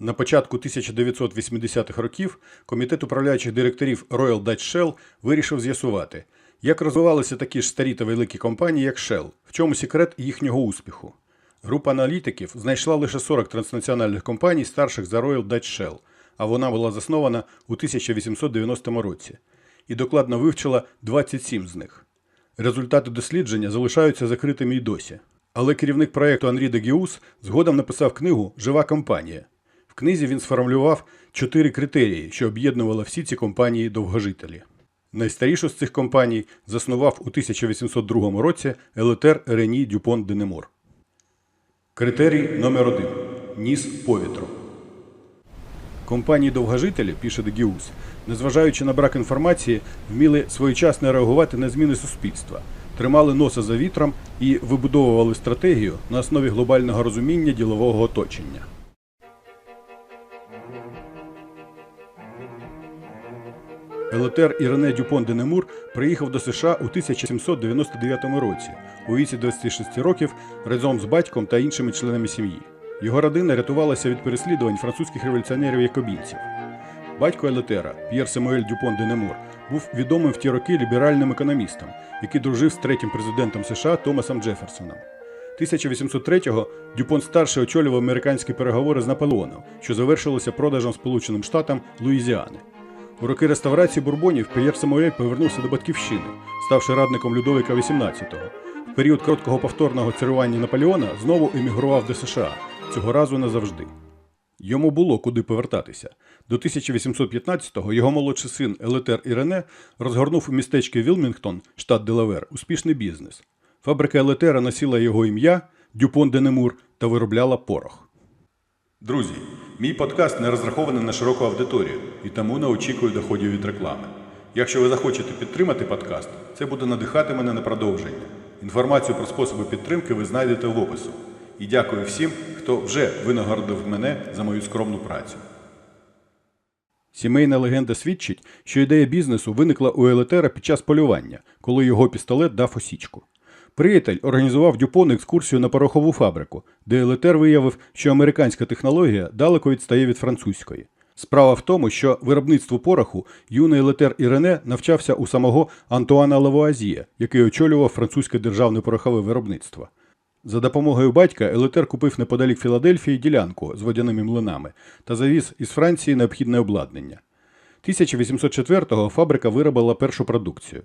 На початку 1980-х років комітет управляючих директорів Royal Dutch Shell вирішив з'ясувати, як розвивалися такі ж старі та великі компанії, як Shell, в чому секрет їхнього успіху. Група аналітиків знайшла лише 40 транснаціональних компаній, старших за Royal Dutch Shell, а вона була заснована у 1890 році, і докладно вивчила 27 з них. Результати дослідження залишаються закритими й досі. Але керівник проєкту Анрі де Гіус згодом написав книгу Жива компанія. Книзі він сформулював чотири критерії, що об'єднували всі ці компанії довгожителі. Найстарішу з цих компаній заснував у 1802 році Елетер Рені Дюпон де Немор. Критерій номер один ніс повітру. Компанії довгожителі, пише Дегіус, незважаючи на брак інформації, вміли своєчасно реагувати на зміни суспільства, тримали носа за вітром і вибудовували стратегію на основі глобального розуміння ділового оточення. Елетер Ірене Дюпон де Немур приїхав до США у 1799 році у віці 26 років разом з батьком та іншими членами сім'ї. Його родина рятувалася від переслідувань французьких революціонерів-якобінців. Батько Елетера, П'єр Самуель Дюпон де Немур, був відомим в ті роки ліберальним економістом, який дружив з третім президентом США Томасом Джеферсоном. 1803-го Дюпон старший очолював американські переговори з Наполеоном, що завершилися продажем Сполученим Штатам Луїзіани. У роки реставрації бурбонів П'єр Самуель повернувся до батьківщини, ставши радником Людовика XVIII. В період короткого повторного царювання Наполеона знову емігрував до США, цього разу назавжди. Йому було куди повертатися. До 1815-го його молодший син Елетер Ірене розгорнув у містечці Вілмінгтон, штат Делавер, успішний бізнес. Фабрика Елетера носила його ім'я Дюпон де Немур та виробляла порох. Друзі, мій подкаст не розрахований на широку аудиторію і тому не очікую доходів від реклами. Якщо ви захочете підтримати подкаст, це буде надихати мене на продовження. Інформацію про способи підтримки ви знайдете в опису. І дякую всім, хто вже винагородив мене за мою скромну працю. Сімейна легенда свідчить, що ідея бізнесу виникла у Елетера під час полювання, коли його пістолет дав осічку. Приятель організував Дюпон екскурсію на порохову фабрику, де Елетер виявив, що американська технологія далеко відстає від французької. Справа в тому, що виробництву пороху юний Елетер Ірене навчався у самого Антуана Лавуазіє, який очолював французьке державне порохове виробництво. За допомогою батька Елетер купив неподалік Філадельфії ділянку з водяними млинами та завіз із Франції необхідне обладнання. 1804-го фабрика виробила першу продукцію.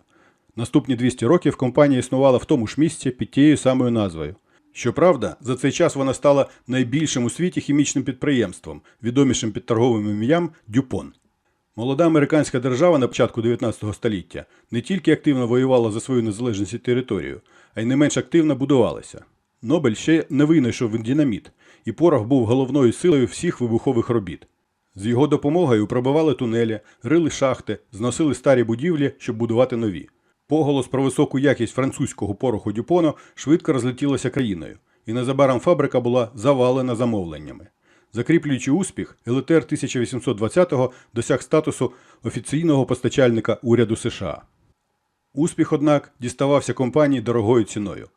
Наступні 200 років компанія існувала в тому ж місці під тією самою назвою. Щоправда, за цей час вона стала найбільшим у світі хімічним підприємством, відомішим під торговим ім'ям Дюпон. Молода американська держава на початку 19 століття не тільки активно воювала за свою незалежність і територію, а й не менш активно будувалася. Нобель ще не винайшов динаміт, і порох був головною силою всіх вибухових робіт. З його допомогою пробивали тунелі, рили шахти, зносили старі будівлі, щоб будувати нові. Поголос про високу якість французького пороху Дюпоно швидко розлетілося країною, і незабаром фабрика була завалена замовленнями. Закріплюючи успіх, Елетер 1820-го досяг статусу офіційного постачальника уряду США. Успіх, однак, діставався компанії дорогою ціною.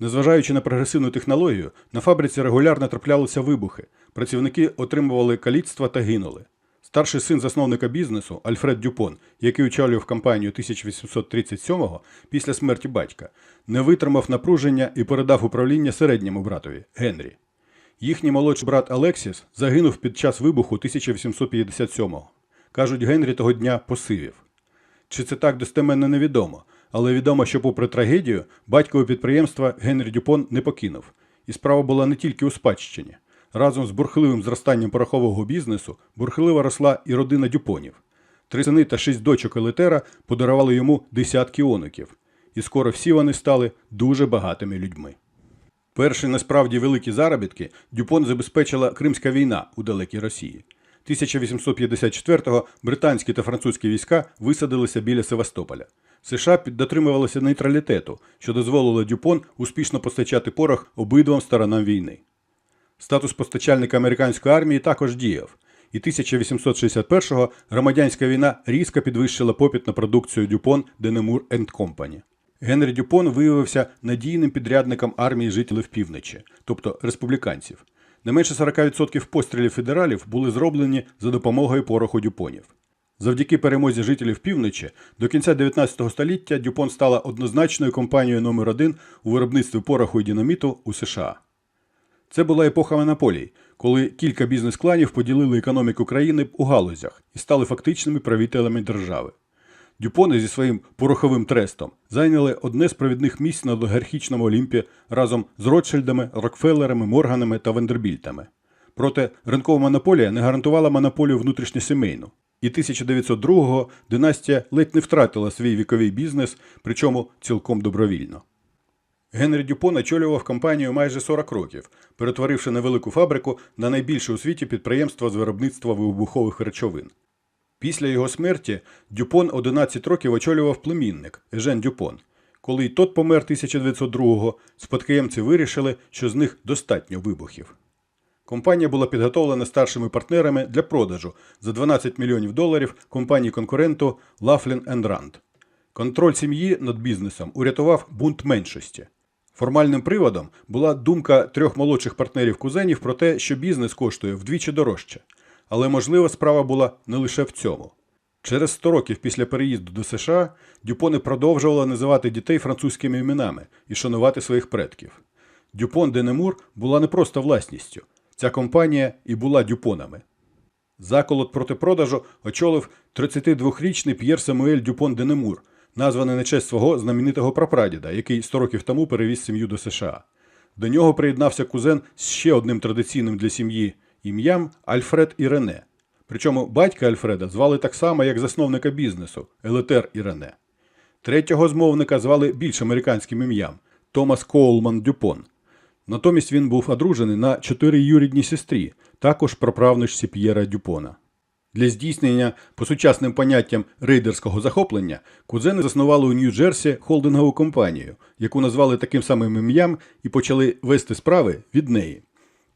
Незважаючи на прогресивну технологію, на фабриці регулярно траплялися вибухи, працівники отримували каліцтва та гинули. Старший син засновника бізнесу Альфред Дюпон, який очолював компанію 1837-го після смерті батька, не витримав напруження і передав управління середньому братові Генрі. Їхній молодший брат Алексіс загинув під час вибуху 1857-го. Кажуть, Генрі того дня посивів. Чи це так достеменно невідомо, але відомо, що, попри трагедію, батькове підприємства Генрі Дюпон не покинув. І справа була не тільки у спадщині. Разом з бурхливим зростанням порохового бізнесу бурхливо росла і родина Дюпонів. Три сини та шість дочок Елетера подарували йому десятки онуків, і скоро всі вони стали дуже багатими людьми. Перші насправді великі заробітки Дюпон забезпечила Кримська війна у далекій Росії. 1854-го британські та французькі війська висадилися біля Севастополя. США дотримувалися нейтралітету, що дозволило Дюпон успішно постачати порох обидвом сторонам війни. Статус постачальника американської армії також діяв, і 1861-го громадянська війна різко підвищила попит на продукцію Дюпон Денемур Company. Генрі Дюпон виявився надійним підрядником армії жителів півночі, тобто республіканців. Не менше 40% пострілів федералів були зроблені за допомогою пороху дюпонів. Завдяки перемозі жителів півночі до кінця 19 століття Дюпон стала однозначною компанією номер один у виробництві пороху і динаміту у США. Це була епоха монополій, коли кілька бізнес-кланів поділили економіку країни у галузях і стали фактичними правителями держави. Дюпони зі своїм пороховим трестом зайняли одне з провідних місць на олігархічному Олімпі разом з Ротшильдами, Рокфеллерами, Морганами та Вендербільтами. Проте ринкова монополія не гарантувала монополію внутрішньосімейну. І 1902-го династія ледь не втратила свій віковий бізнес, причому цілком добровільно. Генрі Дюпон очолював компанію майже 40 років, перетворивши невелику фабрику на найбільше у світі підприємство з виробництва вибухових речовин. Після його смерті Дюпон 11 років очолював племінник Ежен Дюпон. Коли й тот помер 1902-го, спадкоємці вирішили, що з них достатньо вибухів. Компанія була підготовлена старшими партнерами для продажу за 12 мільйонів доларів компанії конкуренту Laughlin Rand. Контроль сім'ї над бізнесом урятував бунт меншості. Формальним приводом була думка трьох молодших партнерів кузенів про те, що бізнес коштує вдвічі дорожче. Але можлива справа була не лише в цьому. Через 100 років після переїзду до США Дюпони продовжували називати дітей французькими іменами і шанувати своїх предків. Дюпон де Немур була не просто власністю. Ця компанія і була дюпонами. Заколот проти продажу очолив 32-річний П'єр Самуель Дюпон де Названий на честь свого знаменитого прапрадіда, який 100 років тому перевіз сім'ю до США. До нього приєднався кузен з ще одним традиційним для сім'ї ім'ям Альфред Ірене. Причому батька Альфреда звали так само, як засновника бізнесу Елетер Ірене. Третього змовника звали більш американським ім'ям Томас Коулман Дюпон. Натомість він був одружений на чотириюрідній сестрі, також праправничці П'єра Дюпона. Для здійснення по сучасним поняттям рейдерського захоплення кузени заснували у Нью-Джерсі холдингову компанію, яку назвали таким самим ім'ям і почали вести справи від неї.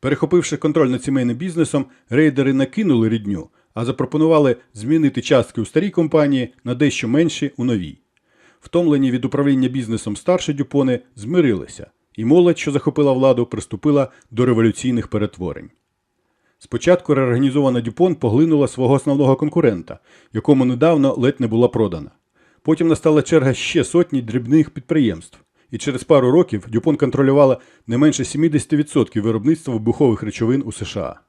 Перехопивши контроль над сімейним бізнесом, рейдери накинули рідню, а запропонували змінити частки у старій компанії на дещо менші у новій. Втомлені від управління бізнесом старші дюпони змирилися, і молодь, що захопила владу, приступила до революційних перетворень. Спочатку реорганізована Дюпон поглинула свого основного конкурента, якому недавно ледь не була продана. Потім настала черга ще сотні дрібних підприємств, і через пару років Дюпон контролювала не менше 70% виробництва вибухових речовин у США.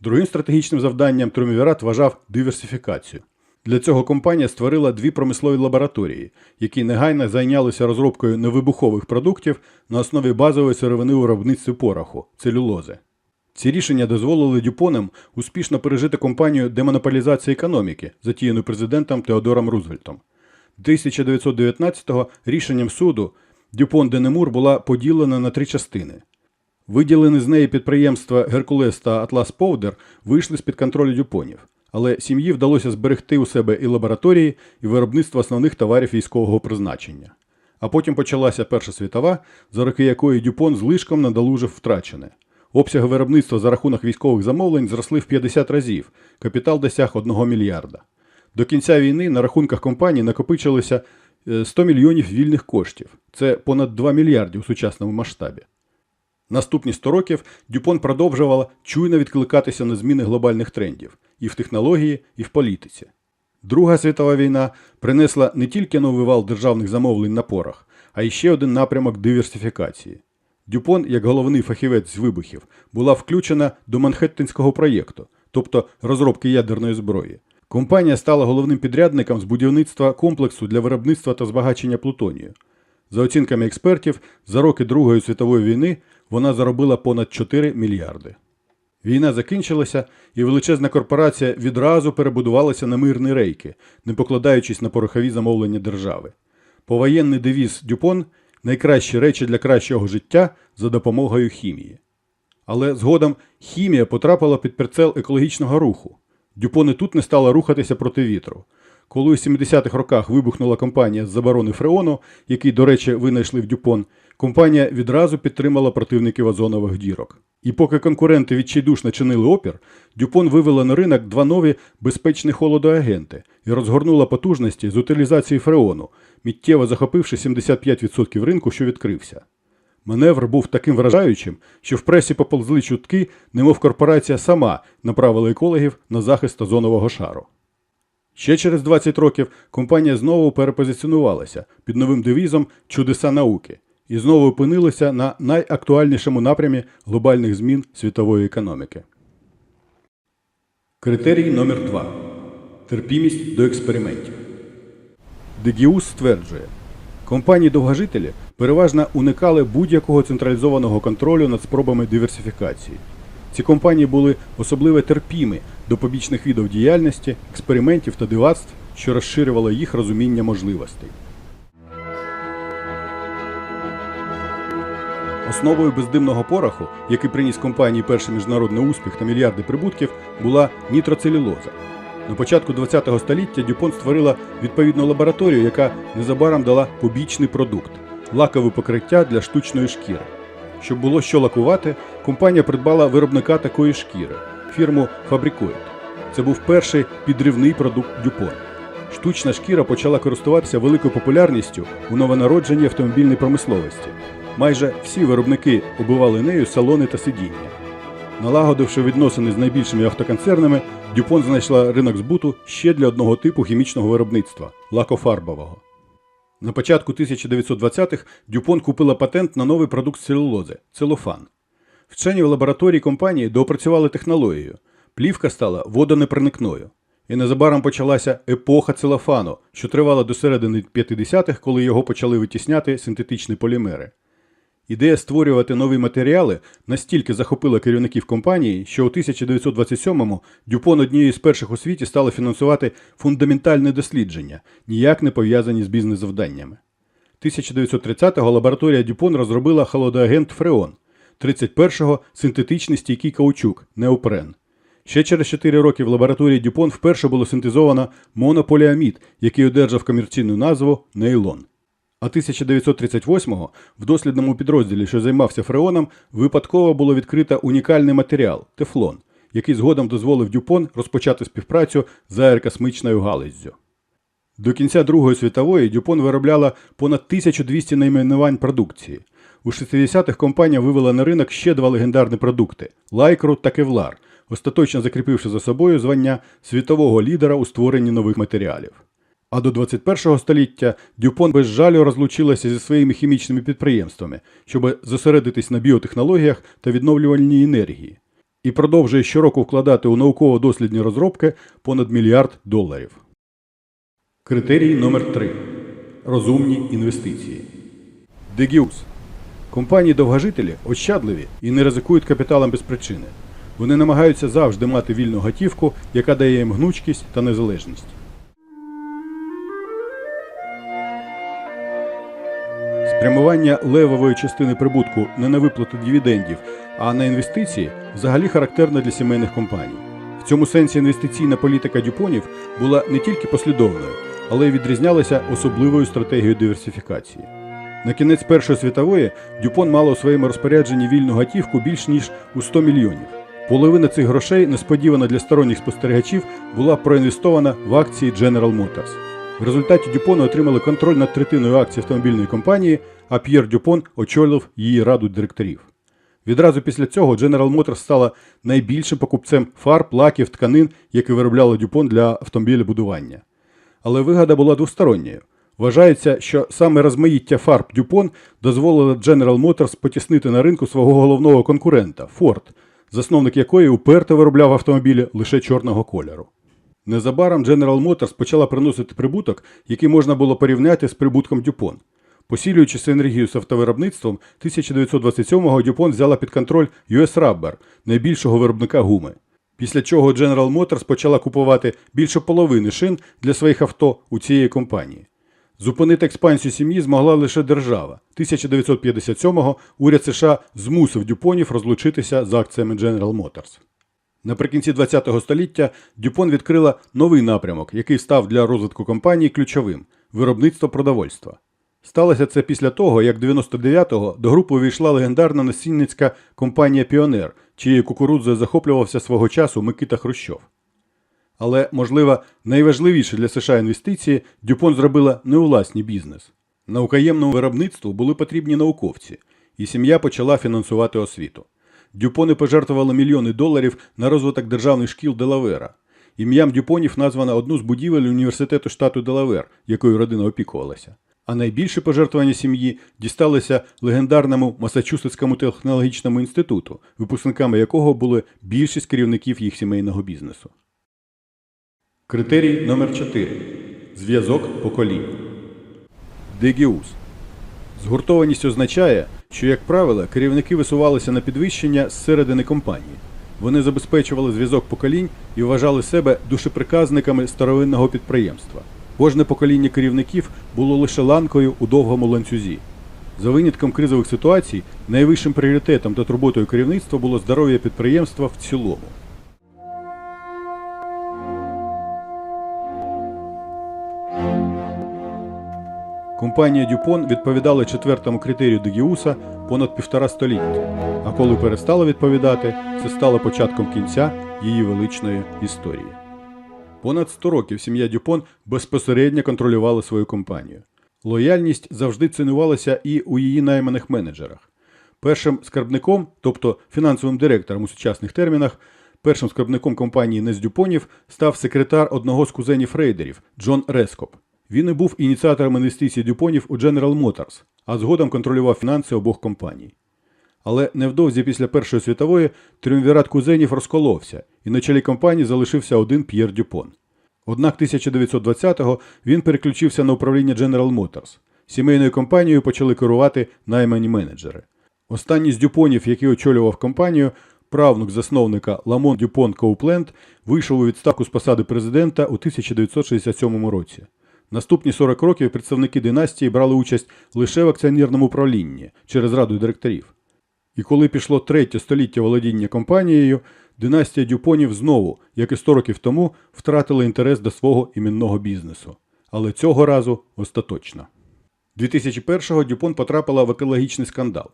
Другим стратегічним завданням Трумівірат вважав диверсифікацію. Для цього компанія створила дві промислові лабораторії, які негайно зайнялися розробкою невибухових продуктів на основі базової сировини у виробництві пороху целюлози. Ці рішення дозволили Дюпонам успішно пережити кампанію демонополізації економіки, затіяну президентом Теодором Рузвельтом. 1919-го рішенням суду Дюпон де Немур була поділена на три частини. Виділені з неї підприємства Геркулес та Атлас Повдер вийшли з-під контролю Дюпонів, але сім'ї вдалося зберегти у себе і лабораторії, і виробництво основних товарів військового призначення. А потім почалася Перша світова, за роки якої Дюпон злишком надолужив втрачене. Обсяги виробництва за рахунок військових замовлень зросли в 50 разів, капітал досяг 1 мільярда. До кінця війни на рахунках компанії накопичилося е, 100 мільйонів вільних коштів. Це понад 2 мільярди у сучасному масштабі. Наступні 100 років Дюпон продовжувала чуйно відкликатися на зміни глобальних трендів і в технології, і в політиці. Друга світова війна принесла не тільки новий вал державних замовлень на порох, а й ще один напрямок диверсифікації. Дюпон, як головний фахівець з вибухів, була включена до Манхеттенського проєкту, тобто розробки ядерної зброї. Компанія стала головним підрядником з будівництва комплексу для виробництва та збагачення плутонію. За оцінками експертів, за роки Другої світової війни вона заробила понад 4 мільярди. Війна закінчилася, і величезна корпорація відразу перебудувалася на мирні рейки, не покладаючись на порохові замовлення держави. Повоєнний девіз Дюпон найкращі речі для кращого життя за допомогою хімії. Але згодом хімія потрапила під прицел екологічного руху. Дюпони тут не стала рухатися проти вітру. Коли у 70-х роках вибухнула компанія з заборони фреону, який, до речі, винайшли в Дюпон, компанія відразу підтримала противників озонових дірок. І поки конкуренти відчайдушно чинили опір, Дюпон вивела на ринок два нові безпечні холодоагенти і розгорнула потужності з утилізації фреону, миттєво захопивши 75% ринку, що відкрився. Маневр був таким вражаючим, що в пресі поползли чутки, немов корпорація сама направила екологів на захист озонового шару. Ще через 20 років компанія знову перепозиціонувалася під новим девізом Чудеса науки і знову опинилася на найактуальнішому напрямі глобальних змін світової економіки. Критерій номер 2 терпімість до експериментів. Дегіус стверджує, компанії-довгожителі переважно уникали будь-якого централізованого контролю над спробами диверсифікації. Ці компанії були особливо терпімі до побічних видів діяльності, експериментів та дивацтв, що розширювало їх розуміння можливостей. Основою бездимного пороху, який приніс компанії перший міжнародний успіх та мільярди прибутків, була нітроцелюлоза. На початку ХХ століття Дюпон створила відповідну лабораторію, яка незабаром дала побічний продукт лакове покриття для штучної шкіри. Щоб було що лакувати, компанія придбала виробника такої шкіри фірму Fabricoid. Це був перший підривний продукт Дюпон. Штучна шкіра почала користуватися великою популярністю у новонародженій автомобільній промисловості. Майже всі виробники обивали нею салони та сидіння. Налагодивши відносини з найбільшими автоконцернами, Дюпон знайшла ринок збуту ще для одного типу хімічного виробництва лакофарбового. На початку 1920-х Дюпон купила патент на новий продукт целюлози целофан. Вчені в лабораторії компанії доопрацювали технологію. Плівка стала водонепроникною. І незабаром почалася епоха целофану, що тривала до середини 50-х, коли його почали витісняти синтетичні полімери. Ідея створювати нові матеріали настільки захопила керівників компанії, що у 1927-му Дюпон однією з перших у світі стала фінансувати фундаментальне дослідження, ніяк не пов'язані з бізнес-завданнями. 1930-го лабораторія Дюпон розробила холодоагент Фреон, 31-го синтетичний стійкий каучук неопрен. Ще через 4 роки в лабораторії Дюпон вперше було синтезовано монополіамід, який одержав комерційну назву нейлон. А 1938-го в дослідному підрозділі, що займався фреоном, випадково було відкрито унікальний матеріал тефлон, який згодом дозволив Дюпон розпочати співпрацю з аерокосмичною гализдю. До кінця Другої світової Дюпон виробляла понад 1200 найменувань продукції. У 60-х компанія вивела на ринок ще два легендарні продукти лайкру та кевлар, остаточно закріпивши за собою звання світового лідера у створенні нових матеріалів. А до 21 століття Дюпон без жалю розлучилася зі своїми хімічними підприємствами, щоб зосередитись на біотехнологіях та відновлювальній енергії, і продовжує щороку вкладати у науково-дослідні розробки понад мільярд доларів. Критерій номер 3 Розумні інвестиції. Дегіус. Компанії довгожителі ощадливі і не ризикують капіталом без причини. Вони намагаються завжди мати вільну готівку, яка дає їм гнучкість та незалежність. Спрямування левової частини прибутку не на виплату дивідендів, а на інвестиції взагалі характерно для сімейних компаній. В цьому сенсі інвестиційна політика дюпонів була не тільки послідовною, але й відрізнялася особливою стратегією диверсифікації. На кінець Першої світової Дюпон мала у своєму розпорядженні вільну готівку більш ніж у 100 мільйонів. Половина цих грошей, несподівано для сторонніх спостерігачів, була проінвестована в акції General Motors. В результаті Дюпони отримали контроль над третиною акцій автомобільної компанії, а П'єр Дюпон очолив її раду директорів. Відразу після цього General Motors стала найбільшим покупцем фарб, лаків, тканин, які виробляла Дюпон для автомобілебудування. Але вигода була двосторонньою. Вважається, що саме розмаїття фарб Дюпон дозволило General Motors потіснити на ринку свого головного конкурента Ford, засновник якої уперто виробляв автомобілі лише чорного кольору. Незабаром General Motors почала приносити прибуток, який можна було порівняти з прибутком Дюпон. Посілюючи синергію з автовиробництвом, 1927-го Дюпон взяла під контроль US Rubber, найбільшого виробника гуми. Після чого General Motors почала купувати більше половини шин для своїх авто у цієї компанії. Зупинити експансію сім'ї змогла лише держава. 1957-го уряд США змусив Дюпонів розлучитися з акціями General Motors. Наприкінці ХХ століття Дюпон відкрила новий напрямок, який став для розвитку компанії ключовим виробництво продовольства. Сталося це після того, як 99-го до групи увійшла легендарна насінницька компанія Піонер, чиєю кукурудзою захоплювався свого часу Микита Хрущов. Але, можливо, найважливіше для США інвестиції Дюпон зробила не у власний бізнес. Наукоємному виробництву були потрібні науковці, і сім'я почала фінансувати освіту. Дюпони пожертвували мільйони доларів на розвиток державних шкіл Делавера. Ім'ям Дюпонів названо одну з будівель університету штату Делавер, якою родина опікувалася. А найбільше пожертвування сім'ї дісталися легендарному Масачусетському технологічному інституту, випускниками якого були більшість керівників їх сімейного бізнесу. Критерій номер 4 Зв'язок поколінь. Дегіус. Згуртованість означає, що, як правило, керівники висувалися на підвищення з середини компанії. Вони забезпечували зв'язок поколінь і вважали себе душеприказниками старовинного підприємства. Кожне покоління керівників було лише ланкою у довгому ланцюзі. За винятком кризових ситуацій, найвищим пріоритетом та турботою керівництва було здоров'я підприємства в цілому. Компанія Дюпон відповідала четвертому критерію Дегіуса понад півтора століття, а коли перестала відповідати, це стало початком кінця її величної історії. Понад 100 років сім'я Дюпон безпосередньо контролювала свою компанію. Лояльність завжди цінувалася і у її найманих менеджерах. Першим скарбником, тобто фінансовим директором у сучасних термінах, першим скарбником компанії Нез Дюпонів став секретар одного з кузенів рейдерів Джон Рескоп. Він і був ініціатором інвестицій Дюпонів у General Motors, а згодом контролював фінанси обох компаній. Але невдовзі після Першої світової тріумвірат кузенів розколовся, і на чолі компанії залишився один П'єр Дюпон. Однак 1920-го він переключився на управління General Motors. Сімейною компанією почали керувати наймані менеджери. Останній з Дюпонів, який очолював компанію, правнук засновника Ламон Дюпон Коупленд, вийшов у відставку з посади президента у 1967 році. Наступні 40 років представники династії брали участь лише в акціонерному управлінні через раду директорів. І коли пішло третє століття володіння компанією, династія Дюпонів знову, як і 100 років тому, втратила інтерес до свого іменного бізнесу. Але цього разу остаточно. 2001-го Дюпон потрапила в екологічний скандал.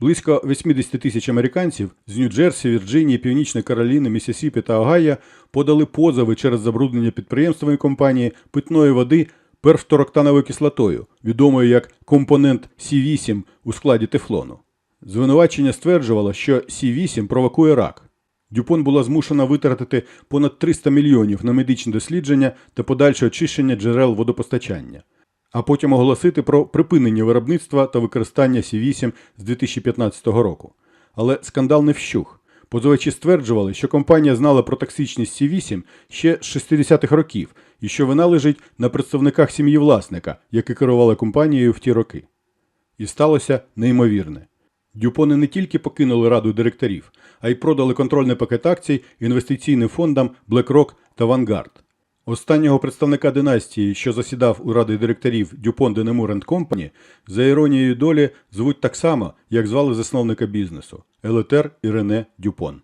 Близько 80 тисяч американців з Нью-Джерсі, Вірджинії, Північної Кароліни, Міссісіпі та Огайо подали позови через забруднення підприємствами компанії питної води перфтороктановою кислотою, відомою як компонент С8 у складі тефлону. Звинувачення стверджувало, що С8 провокує рак. Дюпон була змушена витратити понад 300 мільйонів на медичні дослідження та подальше очищення джерел водопостачання, а потім оголосити про припинення виробництва та використання С8 з 2015 року. Але скандал не вщух. Позивачі стверджували, що компанія знала про токсичність С8 ще з 60-х років і що вина лежить на представниках сім'ї власника, які керували компанією в ті роки. І сталося неймовірне. Дюпони не тільки покинули раду директорів, а й продали контрольний пакет акцій інвестиційним фондам BlackRock та Vanguard. Останнього представника династії, що засідав у раді директорів Дюпон Денемур Company, за іронією долі звуть так само, як звали засновника бізнесу Елетер Ірене Дюпон.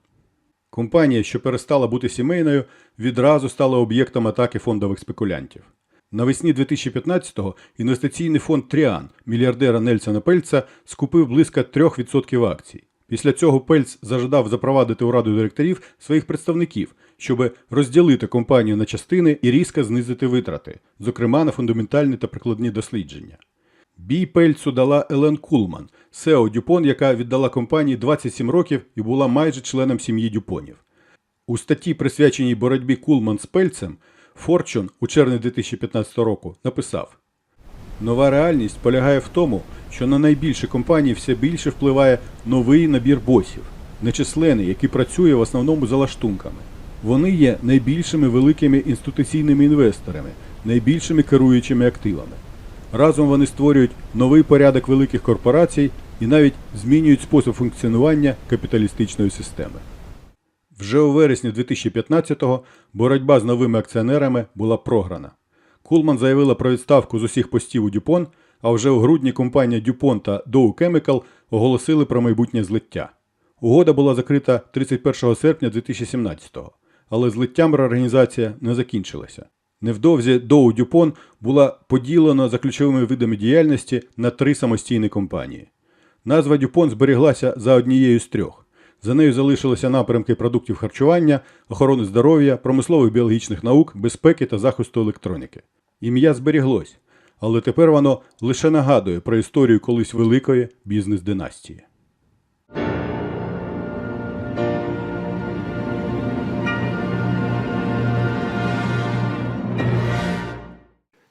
Компанія, що перестала бути сімейною, відразу стала об'єктом атаки фондових спекулянтів. Навесні 2015-го інвестиційний фонд Тріан мільярдера Нельсона Пельца скупив близько 3% акцій. Після цього Пельц зажадав запровадити у раду директорів своїх представників, щоб розділити компанію на частини і різко знизити витрати, зокрема на фундаментальні та прикладні дослідження. Бій Пельцу дала Елен Кулман, SEO Дюпон, яка віддала компанії 27 років і була майже членом сім'ї Дюпонів. У статті, присвяченій боротьбі Кулман з Пельцем, Форчун у червні 2015 року написав: Нова реальність полягає в тому, що на найбільші компанії все більше впливає новий набір босів, нечисленний, який працює в основному за лаштунками. Вони є найбільшими великими інституційними інвесторами, найбільшими керуючими активами. Разом вони створюють новий порядок великих корпорацій і навіть змінюють спосіб функціонування капіталістичної системи. Вже у вересні 2015-го боротьба з новими акціонерами була програна. Кулман заявила про відставку з усіх постів у Дюпон, а вже у грудні компанія Дюпон та Dow Chemical оголосили про майбутнє злиття. Угода була закрита 31 серпня 2017-го, але злиттям реорганізація не закінчилася. Невдовзі Dow Дюпон була поділена за ключовими видами діяльності на три самостійні компанії. Назва Дюпон зберіглася за однією з трьох. За нею залишилися напрямки продуктів харчування, охорони здоров'я, промислових біологічних наук, безпеки та захисту електроніки. Ім'я зберіглось, але тепер воно лише нагадує про історію колись великої бізнес-династії.